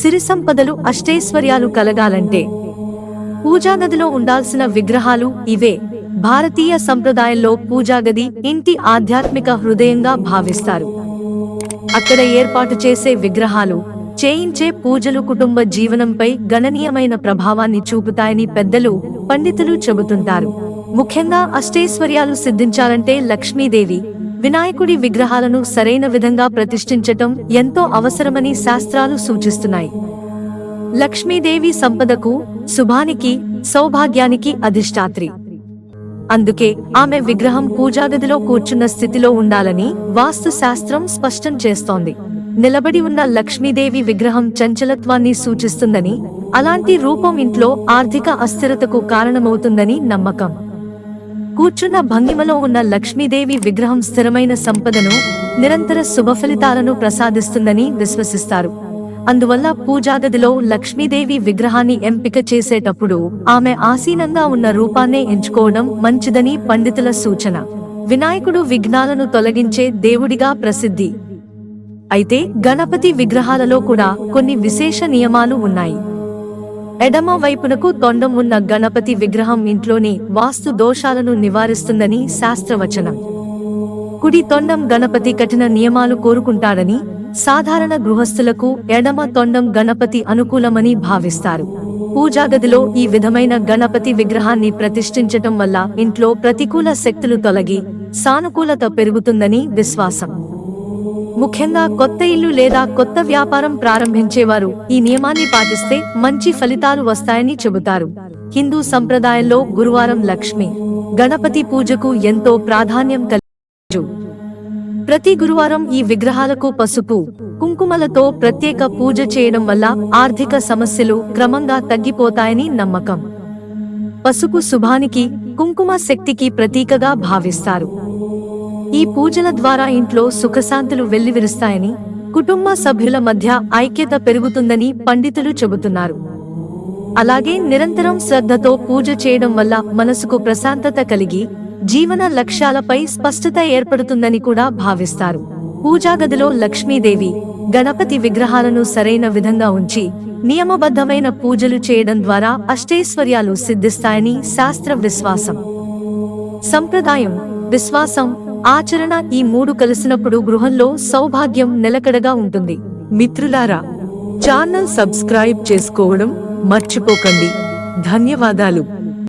సిరి సంపదలు అష్టైశ్వర్యాలు కలగాలంటే పూజాగదిలో ఉండాల్సిన విగ్రహాలు ఇవే భారతీయ సంప్రదాయంలో పూజాగది ఇంటి ఆధ్యాత్మిక హృదయంగా భావిస్తారు. అక్కడ ఏర్పాటు చేసే విగ్రహాలు చేయించే పూజలు కుటుంబ జీవనంపై గణనీయమైన ప్రభావాన్ని చూపుతాయని పెద్దలు పండితులు చెబుతుంటారు. ముఖ్యంగా అష్టైశ్వర్యాలు సిద్ధించాలంటే లక్ష్మీదేవి వినాయకుడి విగ్రహాలను సరైన విధంగా ప్రతిష్ఠించటం ఎంతో అవసరమని శాస్త్రాలు సూచిస్తున్నాయి. లక్ష్మీదేవి సంపదకు శుభానికి సౌభాగ్యానికి అధిష్టాత్రి. అందుకే ఆమె విగ్రహం పూజాగదిలో కూర్చున్న స్థితిలో ఉండాలని వాస్తు శాస్త్రం స్పష్టం చేస్తోంది. నిలబడి ఉన్న లక్ష్మీదేవి విగ్రహం చంచలత్వాన్ని సూచిస్తుందని అలాంటి రూపం ఇంట్లో ఆర్థిక అస్థిరతకు కారణమవుతుందని నమ్మకం. కూర్చున్న భంగిమలో ఉన్న లక్ష్మీదేవి విగ్రహం స్థిరమైన సంపదను నిరంతర శుభ ఫలితాలను ప్రసాదిస్తుందని విశ్వసిస్తారు. అందువల్ల పూజాగదిలో లక్ష్మీదేవి విగ్రహాన్ని ఎంపిక చేసేటప్పుడు ఆమె ఆసీనంగా ఉన్న రూపాన్నే ఎంచుకోవడం మంచిదని పండితుల సూచన. వినాయకుడు విఘ్నాలను తొలగించే దేవుడిగా ప్రసిద్ధి. అయితే గణపతి విగ్రహాలలో కూడా కొన్ని విశేష నియమాలు ఉన్నాయి. ఎడమ వైపునకు తొండం ఉన్న గణపతి విగ్రహం ఇంట్లోని వాస్తు దోషాలను నివారిస్తుందని శాస్త్రవచనం. కుడి తొండం గణపతి కఠిన నియమాలు కోరుకుంటాడని సాధారణ గృహస్థులకు ఎడమ తొండం గణపతి అనుకూలమని భావిస్తారు. పూజాగదిలో ఈ విధమైన గణపతి విగ్రహాన్ని ప్రతిష్ఠించటం వల్ల ఇంట్లో ప్రతికూల శక్తులు తొలగి సానుకూలత పెరుగుతుందని విశ్వాసం. ముఖ్యంగా కొత్త ఇల్లు లేదా కొత్త వ్యాపారం ప్రారంభించేవారు. ఈ నియమాన్ని పాటిస్తే మంచి ఫలితాలు వస్తాయని చెబుతారు. హిందూ సంప్రదాయంలో గురువారం లక్ష్మి. గణపతి పూజకు ఎంతో ప్రాధాన్యం కలిగి ప్రతి గురువారం ఈ విగ్రహాలకు పసుపు కుంకుమలతో ప్రత్యేక పూజ చేయడం వల్ల ఆర్థిక సమస్యలు క్రమంగా తగ్గిపోతాయని నమ్మకం. పసుపు శుభానికి కుంకుమ శక్తికి ప్రతీకగా భావిస్తారు. ఈ పూజల ద్వారా ఇంట్లో సుఖశాంతులు వెల్లివిరుస్తాయని కుటుంబ సభ్యుల మధ్య ఐక్యత పెరుగుతుందని పండితులు చెబుతున్నారు. అలాగే నిరంతరం శ్రద్ధతో పూజ చేయడం వల్ల మనసుకు ప్రశాంతత కలిగి జీవన లక్ష్యాలపై స్పష్టత ఏర్పడుతుందని కూడా భావిస్తారు. పూజాగదిలో లక్ష్మీదేవి గణపతి విగ్రహాలను సరైన విధంగా ఉంచి నియమబద్ధమైన పూజలు చేయడం ద్వారా అష్టైశ్వర్యాలు సిద్ధిస్తాయని శాస్త్ర విశ్వాసం. సంప్రదాయం విశ్వాసం ఆచరణ ఈ మూడు కలిసినప్పుడు గృహంలో సౌభాగ్యం నిలకడగా ఉంటుంది. మిత్రులారా ఛానల్ సబ్స్క్రైబ్ చేసుకోవడం మర్చిపోకండి. ధన్యవాదాలు.